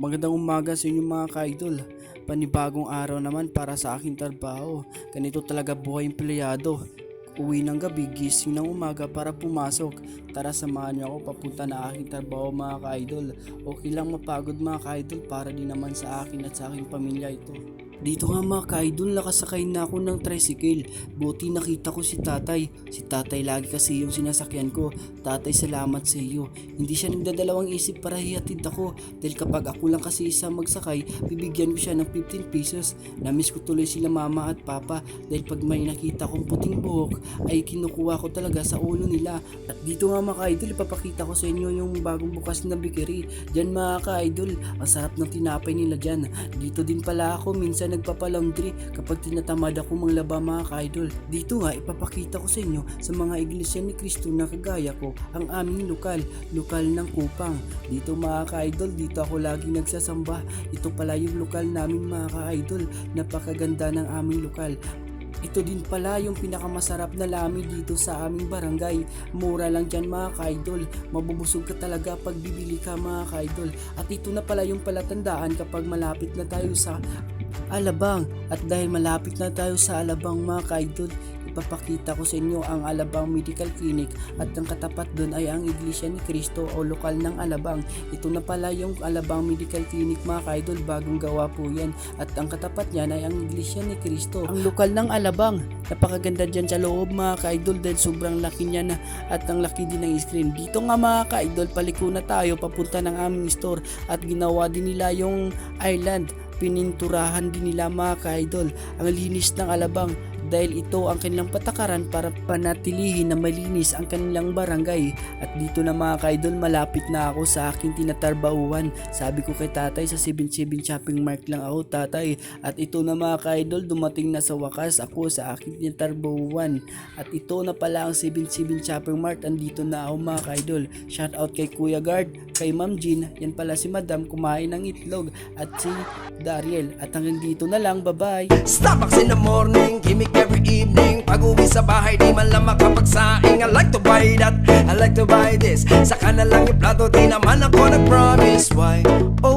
Magandang umaga sa inyo mga ka-idol. Panibagong araw naman para sa aking trabaho. Ganito talaga buhay empleyado. Uwi ng gabi, gising ng umaga para pumasok. Tara samahan niyo ako papunta na aking trabaho mga ka-idol. Okay lang mapagod mga ka-idol para din naman sa akin at sa aking pamilya ito. Dito nga mga ka-idol, nakasakay na ako ng tricycle. Buti nakita ko si tatay. Si tatay lagi kasi yung sinasakyan ko. Tatay, salamat sa iyo. Hindi siya nagdadalawang isip para hihatid ako. Dahil kapag ako lang kasi isa magsakay, bibigyan ko siya ng 15 pesos. Namiss ko tuloy sila mama at papa. Dahil pag may nakita kong puting buhok, ay kinukuha ko talaga sa ulo nila. At dito nga mga ka-idol, ipapakita ko sa inyo yung bagong bukas na bakery. Diyan mga ka-idol, ang sarap ng tinapay nila dyan. Dito din pala ako minsan nagpapalaundry kapag tinatamad ako manglaba mga ka-idol. Dito nga ipapakita ko sa inyo sa mga iglesia ni Kristo na kagaya ko ang aming lokal, lokal ng Kupang. Dito mga ka-idol, dito ako lagi nagsasamba. Ito pala yung lokal namin mga ka-idol. Napakaganda ng aming lokal. Ito din pala yung pinakamasarap na lami dito sa aming barangay. Mura lang dyan mga ka-idol. Mabubusog ka talaga pag bibili ka mga ka-idol. At ito na pala yung palatandaan kapag malapit na tayo sa Alabang. At dahil malapit na tayo sa Alabang mga ka-idol, ipapakita ko sa inyo ang Alabang Medical Clinic at ang katapat doon ay ang Iglesia ni Cristo o lokal ng Alabang. Ito na pala yung Alabang Medical Clinic mga ka-idol, bagong gawa po yan. At ang katapat niyan ay ang Iglesia ni Cristo. Ang lokal ng Alabang, napakaganda dyan sa loob mga ka-idol dahil sobrang laki niya na at ang laki din ng screen. Dito nga mga ka-idol, paliko na tayo papunta ng aming store at ginawa din nila yung island pininturahan din nila mga ka-idol ang linis ng alabang dahil ito ang kanilang patakaran para panatilihin na malinis ang kanilang barangay. At dito na mga ka-idol, malapit na ako sa aking tinatarbauhan. Sabi ko kay tatay sa 77 shopping mart lang ako tatay. At ito na mga ka-idol, dumating na sa wakas ako sa aking tinatarbauhan. At ito na pala ang 77 shopping mart, andito na ako mga ka-idol. Shout out kay Kuya Guard, kay Ma'am Jean, yan pala si Madam kumain ng itlog at si Dariel. At hanggang dito na lang, bye-bye! Starbucks in the morning, gimmick every evening Pag uwi sa bahay, di man lang makapagsaing I like to buy that, I like to buy this Saka na lang yung plato, di naman ako nag-promise Why? Oh,